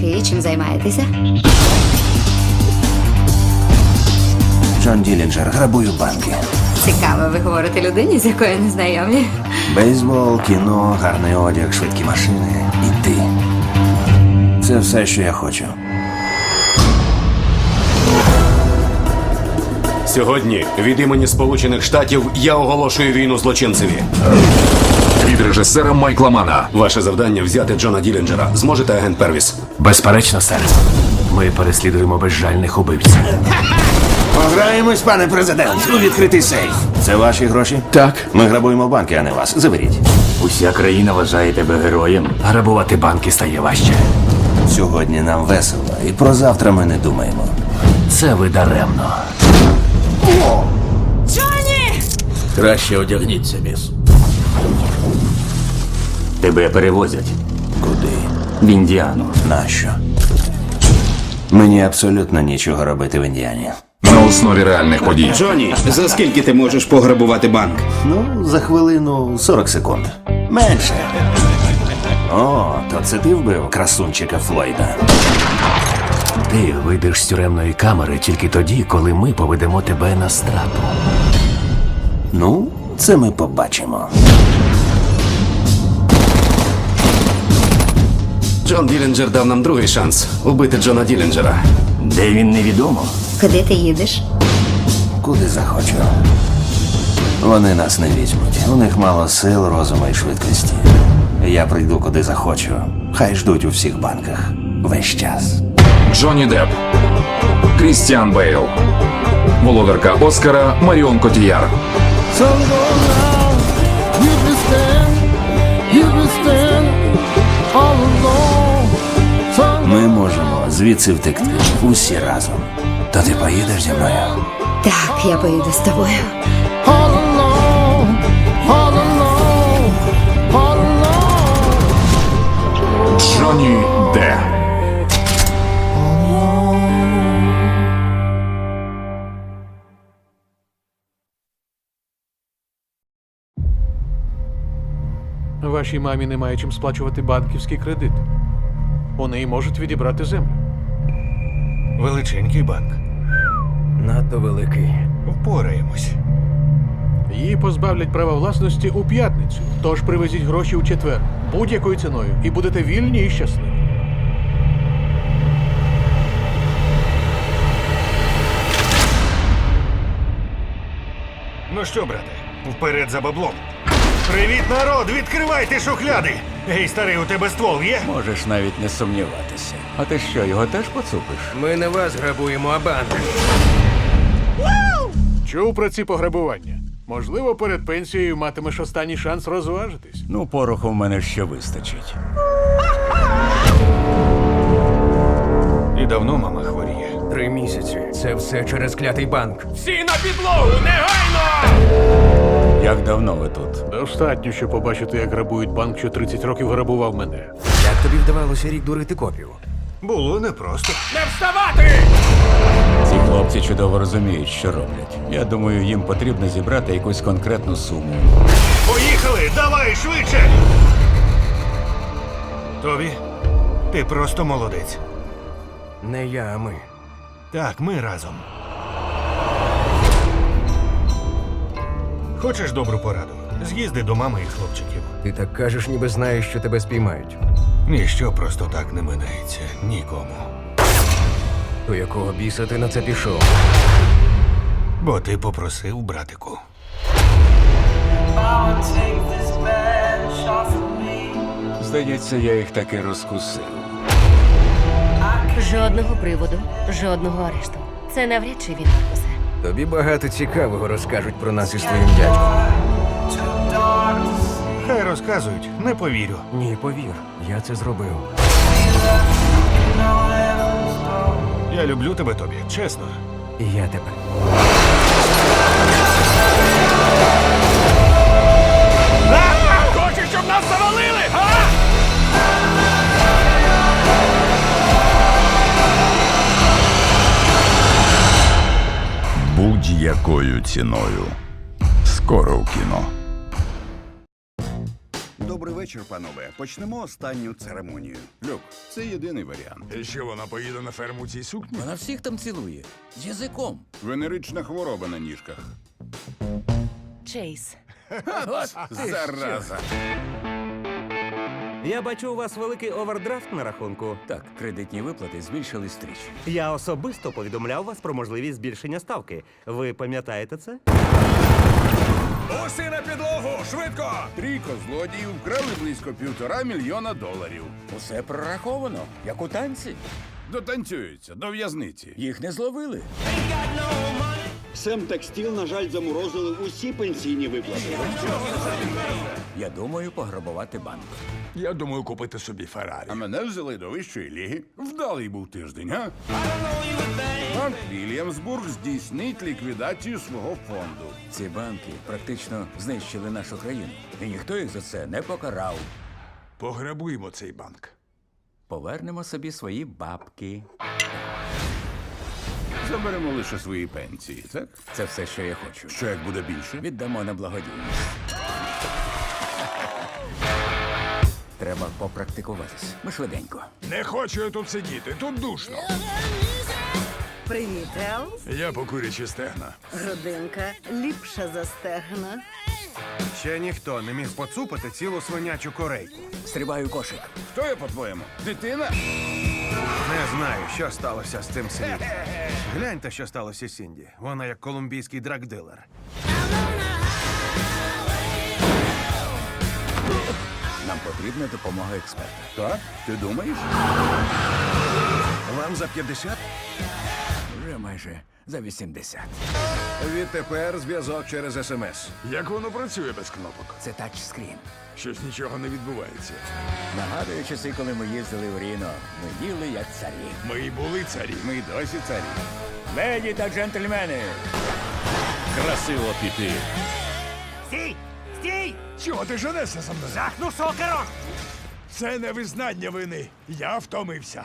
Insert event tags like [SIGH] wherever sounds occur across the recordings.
банки. Чим займаєтеся? Джон Ділінджер, грабую банки. Цікаво, ви говорите людині, з якою не знайомі. Бейсбол, кіно, гарний одяг, швидкі машини і ти. Це все, що я хочу. Сьогодні від імені Сполучених Штатів я оголошую війну злочинцеві. від режисера Майкла Мана. Ваше завдання взяти Джона Ділінджера. Зможете, агент Первіс? Безперечно, сер. Ми переслідуємо безжальних убивців. Пограємось, пане президент, у відкритий сейф. Це ваші гроші? Так. Ми грабуємо банки, а не вас. Заберіть. Уся країна вважає тебе героєм. Грабувати банки стає важче. Сьогодні нам весело, і про завтра ми не думаємо. Це ви даремно. Краще одягніться, міс. Тебе перевозять Куди? в Індіану. Нащо? Мені абсолютно нічого робити в Індіані. На основі реальних подій. Джоні, за скільки ти можеш пограбувати банк? Ну, за хвилину 40 секунд. Менше. О, то це ти вбив красунчика Флойда. Ти вийдеш з тюремної камери тільки тоді, коли ми поведемо тебе на страту. Ну, це ми побачимо. Джон Ділінджер дав нам другий шанс убити Джона Ділінджера. Де він невідомо. Куди ти їдеш? Куди захочу. Вони нас не візьмуть. У них мало сил, розуму і швидкості. Я прийду куди захочу. Хай ждуть у всіх банках. Весь час. Джонні Депп. Крістіан Бейл. Володарка Оскара Маріон Котіяр. Ми можемо звідси втекти. Усі разом. То ти поїдеш зі мною? Так, я поїду з тобою. Джонні Вашій мамі немає чим сплачувати банківський кредит. У неї можуть відібрати землю. Величенький банк. Надто великий. Впораємось. Її позбавлять права власності у п'ятницю. Тож привезіть гроші у четвер будь-якою ціною, і будете вільні і щасливі. Ну що, брате, вперед за баблом. Привіт, народ! Відкривайте шухляди! Гей, старий, у тебе ствол є? Можеш навіть не сумніватися. А ти що, його теж поцупиш? Ми не вас грабуємо, а банк. Чув про ці пограбування. Можливо, перед пенсією матимеш останній шанс розважитись. Ну, пороху в мене ще вистачить. І давно мама хворіє. Три місяці. Це все через клятий банк. Як давно ви тут? Достатньо, щоб побачити, як грабують банк, що 30 років грабував мене. Як тобі вдавалося рік дурити копів? Було непросто. Не вставати! Ці хлопці чудово розуміють, що роблять. Я думаю, їм потрібно зібрати якусь конкретну суму. Поїхали! Давай швидше! Тобі, ти просто молодець. Не я, а ми. Так, ми разом. Хочеш добру пораду? З'їзди до мами і хлопчиків. Ти так кажеш, ніби знаєш, що тебе спіймають. Ніщо просто так не минається нікому. То якого біса ти на це пішов? Бо ти попросив, братику. Здається, я їх таки розкусив. Жодного приводу, жодного арешту. Це навряд чи він Маркусе. Тобі багато цікавого розкажуть про нас із твоїм дядьком. Хай розказують, не повірю. Ні, повір, я це зробив. Я люблю тебе, Тобі, чесно. І я тебе. Будь-якою ціною. Скоро в кіно. Добрий вечір, панове. Почнемо останню церемонію. Люк, це єдиний варіант. І що вона поїде на ферму цій сукні? Вона всіх там цілує. З язиком. Венерична хвороба на ніжках. Чейз. Зараза. Я бачу, у вас великий овердрафт на рахунку. Так, кредитні виплати збільшились тричі. Я особисто повідомляв вас про можливість збільшення ставки. Ви пам'ятаєте це? Уси на підлогу! Швидко! Трійко злодіїв вкрали близько півтора мільйона доларів. Усе прораховано, як у танці. Дотанцюються до в'язниці. Їх не зловили. Семтекстіл, на жаль, заморозили усі пенсійні виплати. Я думаю пограбувати банк. Я думаю купити собі Феррарі. А мене взяли до вищої ліги. Вдалий був тиждень, а? Банк Вільямсбург здійснить ліквідацію свого фонду. Ці банки практично знищили нашу країну, і ніхто їх за це не покарав. Пограбуємо цей банк. Повернемо собі свої бабки. Заберемо лише свої пенсії, так? Це все, що я хочу. Що як буде більше? Віддамо на благодійність. Треба попрактикуватись. Ми швиденько. Не хочу я тут сидіти, тут душно. Привіт, Елс. Я по курячі стегна. Родинка ліпша за стегна. Ще ніхто не міг поцупити цілу свинячу корейку. Стрибаю кошик. Хто я, по-твоєму? Дитина? Не знаю, що сталося з цим світом. Гляньте, що сталося з Сінді. Вона як колумбійський драгдилер. Нам потрібна допомога експерта. Так? Ти думаєш? Вам за 50? Вже майже за 80. Відтепер зв'язок через смс. Як воно працює без кнопок? Це тачскрін. Щось нічого не відбувається. Нагадую часи, коли ми їздили в Ріно. Ми їли як царі. Ми і були царі. Ми й досі царі. Леді та джентльмени. Красиво піти. Чого ти женешся за мною? Захну сокером! Це не визнання вини. Я втомився.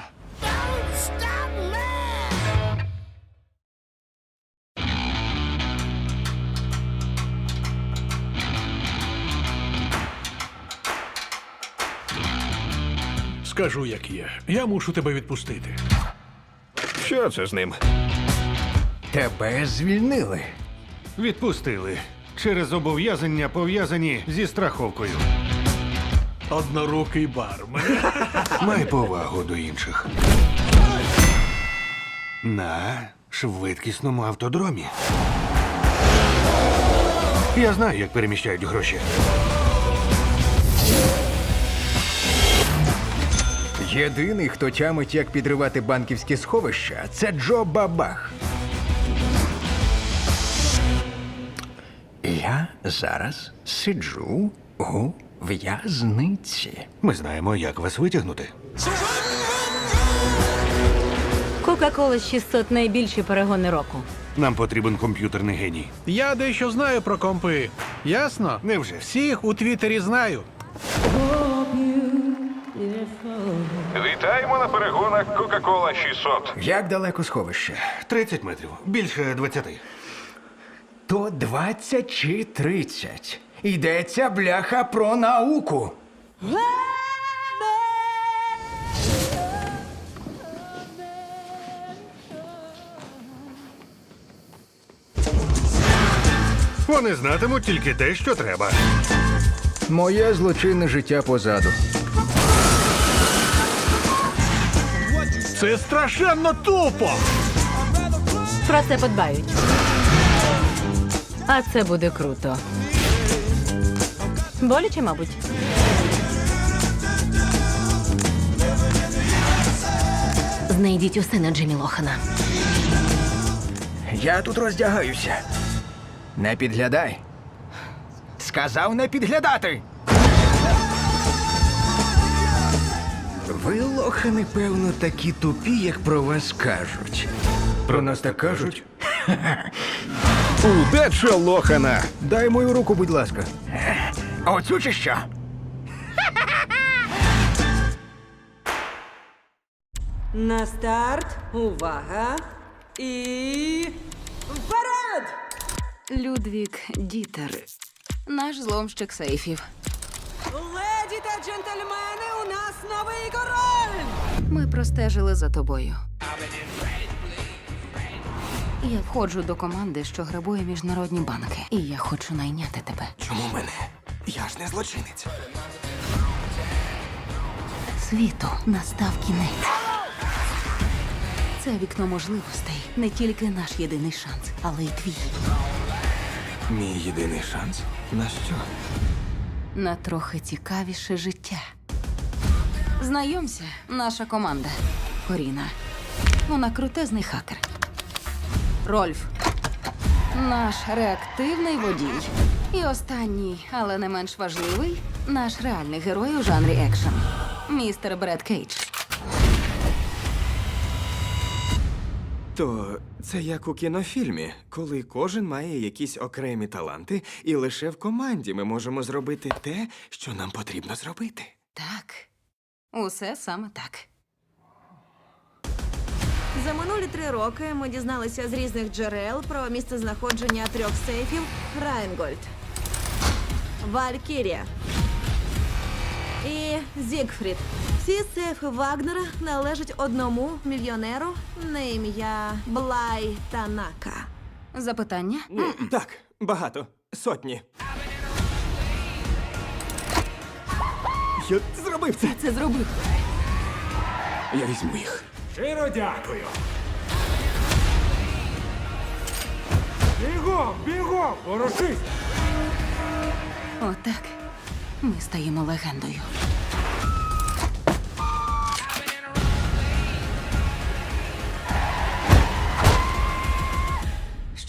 Скажу, як є. Я мушу тебе відпустити. Що це з ним? Тебе звільнили. Відпустили. Через зобов'язання пов'язані зі страховкою. Однорукий бармен. [LAUGHS] Май повагу до інших. На швидкісному автодромі. Я знаю, як переміщають гроші. Єдиний, хто тямить, як підривати банківські сховища, це Джо Бабах. Я зараз сиджу у в'язниці. Ми знаємо, як вас витягнути. Кока-кола 600 найбільші перегони року. Нам потрібен комп'ютерний геній. Я дещо знаю про компи. Ясно? Невже? Всіх у Твіттері знаю. Вітаємо на перегонах Coca-Cola 600. Як далеко сховище? 30 метрів. Більше 20. То 20 чи 30. Йдеться бляха про науку. Вони знатимуть тільки те, що треба. Моє злочинне життя позаду. Це страшенно тупо. Про це подбають. А це буде круто. Боляче, мабуть. Знайдіть усе на Джимі Лохана. Я тут роздягаюся. Не підглядай. Сказав не підглядати. Ви лохани, певно, такі тупі, як про вас кажуть. Про нас так кажуть? Удача лохана! Дай мою руку, будь ласка. Оцю чи що? На старт. Увага. І. Вперед! Людвік Дітер. Наш зломщик сейфів. Леді та джентльмени, у нас новий король! Ми простежили за тобою. Я входжу до команди, що грабує міжнародні банки. І я хочу найняти тебе. Чому мене? Я ж не злочинець. Світу настав кінець. Це вікно можливостей. Не тільки наш єдиний шанс, але й твій. Мій єдиний шанс. На що? На трохи цікавіше життя. Знайомся, наша команда. Коріна. Вона крутезний хакер. Рольф. Наш реактивний водій. І останній, але не менш важливий, наш реальний герой у жанрі екшн. Містер Бред Кейдж. То це як у кінофільмі, коли кожен має якісь окремі таланти, і лише в команді ми можемо зробити те, що нам потрібно зробити. Так. Усе саме так. За минулі три роки ми дізналися з різних джерел про місцезнаходження трьох сейфів Райнгольд, Валькірія і Зігфрід. Всі сейфи Вагнера належать одному мільйонеру на ім'я Блай Танака. Запитання? Так, багато. Сотні. Я зробив це. Це зробив. Я візьму їх. Щиро дякую. Бігом, бігом, ворушись! Отак. Ми стаємо легендою.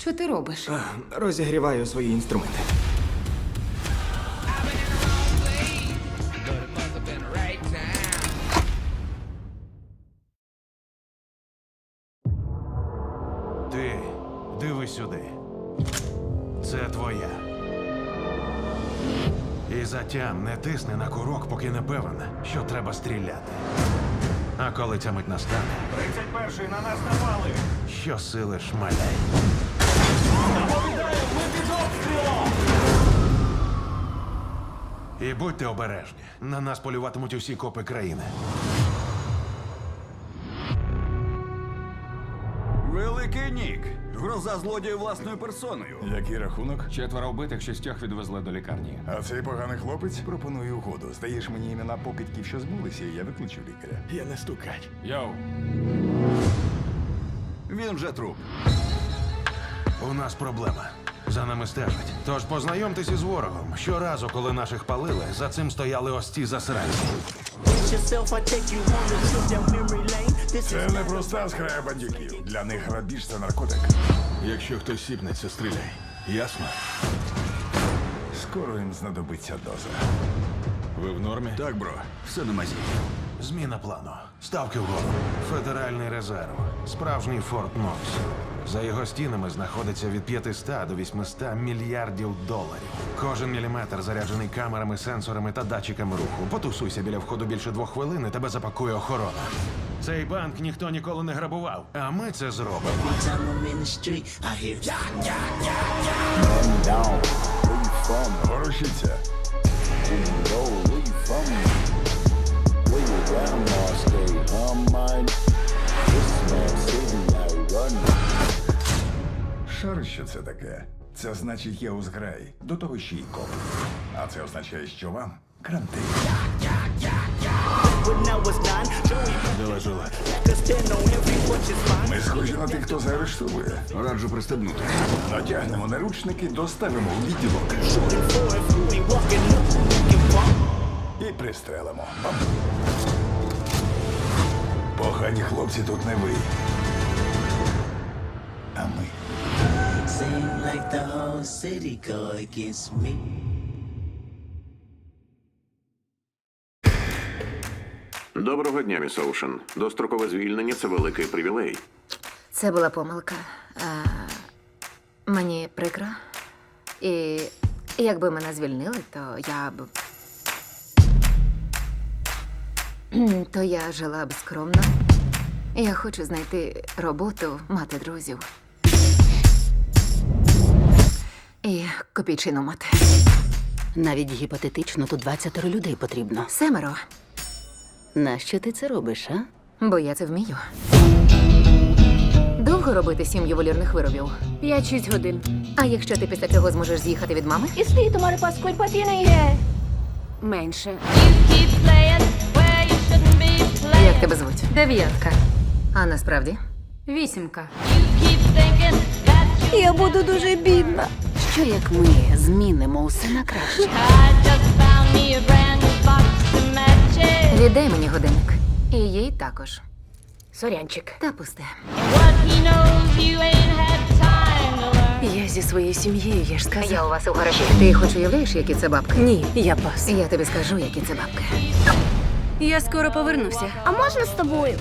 Що ти робиш? Розігріваю свої інструменти. Ти диви сюди. Це твоя. І затям не тисни на курок, поки не певен, що треба стріляти. А коли ця мить настане, 31-й на нас напали! що сили шмаляй. І будьте обережні. На нас полюватимуть усі копи країни. Великий Нік. Гроза злодія власною персоною. Який рахунок? Четверо вбитих, шістьох відвезли до лікарні. А цей поганий хлопець пропонує угоду. Здаєш мені імена покидьків, що збулися, і я виключу лікаря. Я не стукач. Йоу, Він вже труп. У нас проблема. За нами стежать. Тож познайомтесь із ворогом. Щоразу, коли наших палили, за цим стояли ось ці засранці. Це не проста зграя бандюків. Для них грабіж це наркотик. Якщо хтось сіпнеться, стріляй. Ясно? Скоро їм знадобиться доза. ви в нормі? Так, бро, все на мазі. Зміна плану. Ставки вгору. Федеральний резерв. Справжній Форт Нокс. За його стінами знаходиться від 500 до 800 мільярдів доларів. Кожен міліметр заряджений камерами, сенсорами та датчиками руху. Потусуйся біля входу більше двох хвилин і тебе запакує охорона. Цей банк ніхто ніколи не грабував, а ми це зробимо. Ворушіться. Шариш, що це таке? Це значить я у зграї. До того ще й коп. А це означає, що вам кранти. Давай. Ми схожі на тих, хто заарештовує. Раджу пристебнути. Натягнемо наручники, доставимо у відділок. І пристрелимо. Бам. Погані хлопці тут не ви. А ми. Доброго дня, міс Оушен. Дострокове звільнення це великий привілей. Це була помилка. А, мені прикро. І якби мене звільнили, то я б. [CLEARS THROAT] То я жила б скромно. Я хочу знайти роботу, мати друзів. Копійчину мати. Навіть гіпотетично тут 20 людей потрібно. Семеро. Нащо ти це робиш, а? Бо я це вмію. Довго робити сім ювелірних виробів? 5-6 годин. А якщо ти після цього зможеш з'їхати від мами? І слід у мене паскуль патіни Менше. Як тебе звуть? Дев'ятка. А насправді? Вісімка. Я буду дуже бідна. Що як ми змінимо усе на краще? Віддай мені годинник. І їй також. Сорянчик. Та пусте. Я зі своєю сім'єю, я ж сказала. Я у вас у гаражі. Ти хоч уявляєш, які це бабки? Ні, я пас. Я тобі скажу, які це бабки. Я скоро повернуся. А можна з тобою?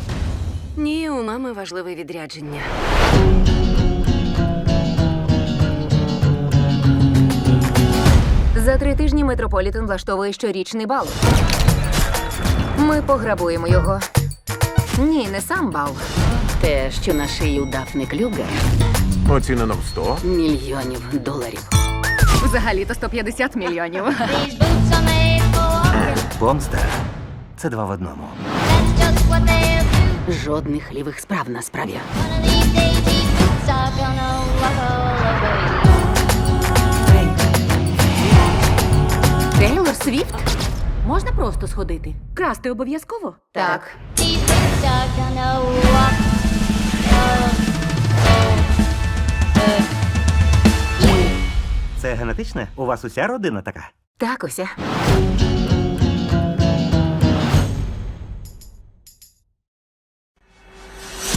Ні, у мами важливе відрядження. За три тижні Метрополітен влаштовує щорічний бал. Ми пограбуємо його. Ні, не сам бал. Те, що на шиї у Дафни Клюгер, Оцінено в 100. мільйонів доларів. Взагалі-то 150 мільйонів. Помста це два в одному. Жодних лівих справ на справі. Тейлор Свіфт? Можна просто сходити. Красти обов'язково? Так. Це генетичне? У вас уся родина така? Так, уся.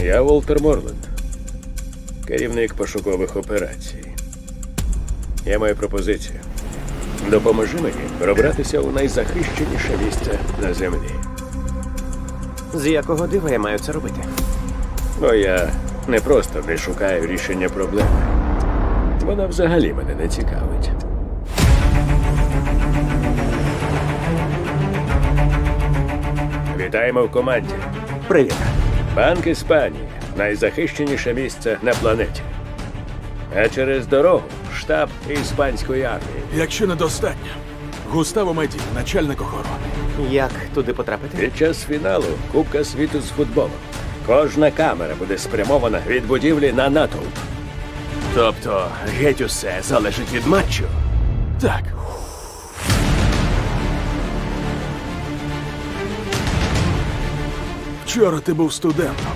Я Волтер Морленд, керівник пошукових операцій. Я маю пропозицію. Допоможи мені пробратися у найзахищеніше місце на землі. З якого дива я маю це робити? Бо я не просто не шукаю рішення проблеми. Вона взагалі мене не цікавить. Вітаємо в команді. Привіт. Банк Іспанії найзахищеніше місце на планеті. А через дорогу штаб іспанської армії. Якщо недостатньо, Густаво Меді, начальник охорони. Як туди потрапити? Під час фіналу Кубка світу з футболу. Кожна камера буде спрямована від будівлі на натовп. Тобто, геть усе залежить від матчу. Так. Вчора ти був студентом.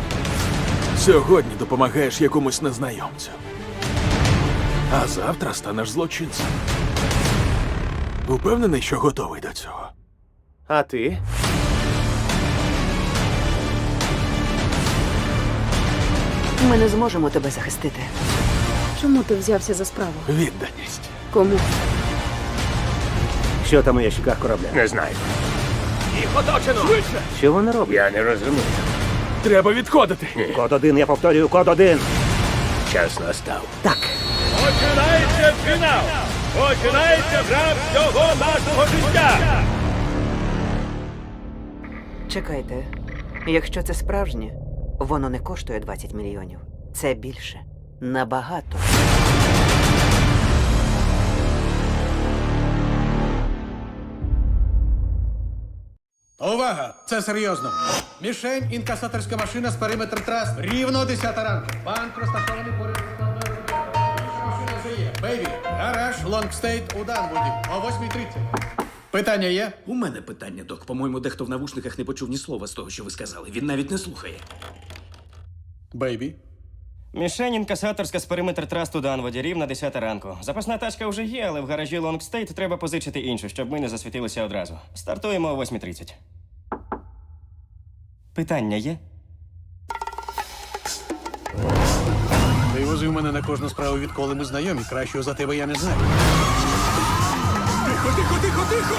Сьогодні допомагаєш якомусь незнайомцю. А завтра станеш злочинцем. Упевнений, що готовий до цього. А ти? Ми не зможемо тебе захистити. Чому ти взявся за справу? Відданість. Кому? Що там у ящиках корабля? Не знаю. Що вони роблять? Я не розумію. Треба відходити. Код один, я повторюю, код один. Час настав. Так. Починається фінал! Починається гра всього нашого життя! Чекайте, якщо це справжнє, воно не коштує 20 мільйонів. Це більше. Набагато. Увага! Це серйозно. Мішень інкасаторська машина з периметр трас. Рівно 10 ранку. Банк розташований поряд Бейбі, гараж, лонгстейт у Данвуді о 8.30. Питання є? У мене питання, док. По-моєму, дехто в навушниках не почув ні слова з того, що ви сказали. Він навіть не слухає. Бейбі. Мішень інкасаторська з периметр трасту Данводі, рівно 10 ранку. Запасна тачка вже є, але в гаражі Лонгстейт треба позичити іншу, щоб ми не засвітилися одразу. Стартуємо о 8.30. Питання є? Возив мене на кожну справу, відколи ми знайомі. Кращого за тебе я не знаю. Тихо, тихо, тихо, тихо!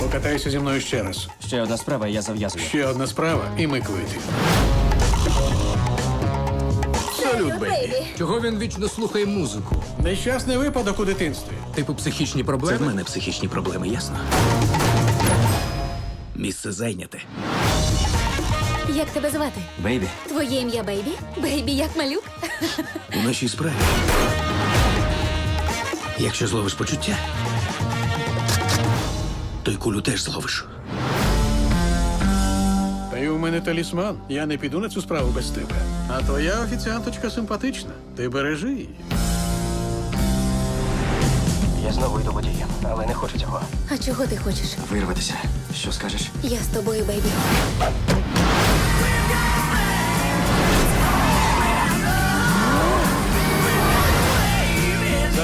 Покатайся зі мною ще раз. Ще одна справа, і я зав'язую. Ще одна справа, і ми квити. Салют, Бейбі. Чого він вічно слухає музику? Нещасний випадок у дитинстві. Типу психічні проблеми? Це в мене психічні проблеми, ясно? Місце зайняте. Як тебе звати? Бейбі. Твоє ім'я Бейбі? Бейбі як малюк? У нашій справі. Якщо зловиш почуття, то й кулю теж зловиш. Та й у мене талісман. Я не піду на цю справу без тебе. А твоя офіціанточка симпатична. Ти бережи її. Я знову йду водієм, але не хочу цього. А чого ти хочеш? Вирватися. Що скажеш? Я з тобою, Бейбі.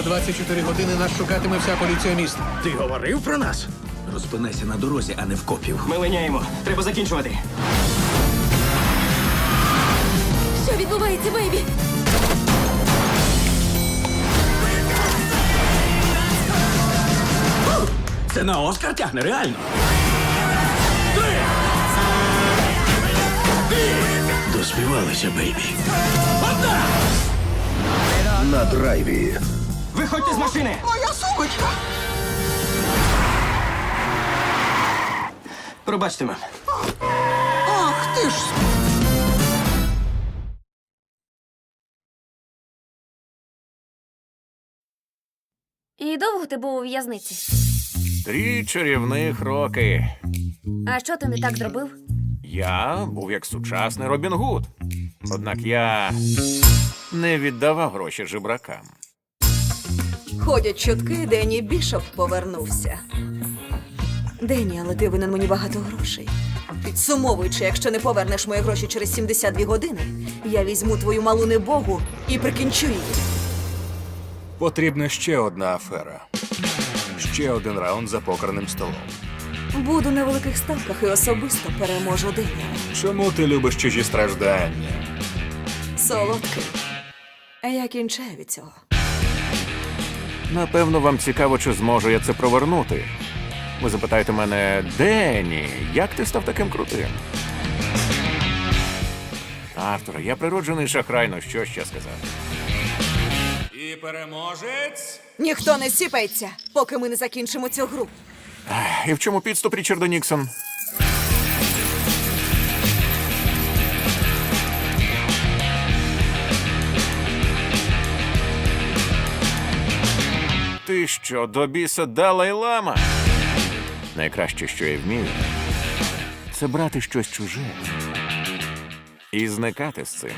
24 години нас шукатиме вся поліція міста. Ти говорив про нас? Розпинайся на дорозі, а не в копів. Ми линяємо. Треба закінчувати. Що відбувається, Бейбі? Це на Оскар тягне, реально. Доспівалися, бейбі. На драйві. Виходьте з машини! Моя сумочка! Пробачте мене. Ах ти ж! І довго ти був у в'язниці? Три чарівних роки. А що ти не так зробив? Я був як сучасний Робін Гуд. Однак я не віддавав гроші жебракам. Ходять чутки, Дені Бішоп повернувся. Дені, але ти винен мені багато грошей. Підсумовуючи, якщо не повернеш мої гроші через 72 години, я візьму твою малу небогу і прикінчу її. Потрібна ще одна афера. Ще один раунд за покерним столом. Буду на великих ставках і особисто переможу Дені. Чому ти любиш чужі страждання? Солодкий. А я кінчаю від цього. Напевно, вам цікаво, чи зможу я це провернути. Ви запитаєте мене, Дені, як ти став таким крутим? Артур, я природжений шахрай, ну що ще сказати? І переможець. Ніхто не сіпається, поки ми не закінчимо цю гру. І в чому підступ, Річарду Ніксон? Що, до біса Далай-Лама? Найкраще, що я вмію, це брати щось чуже і зникати з цим.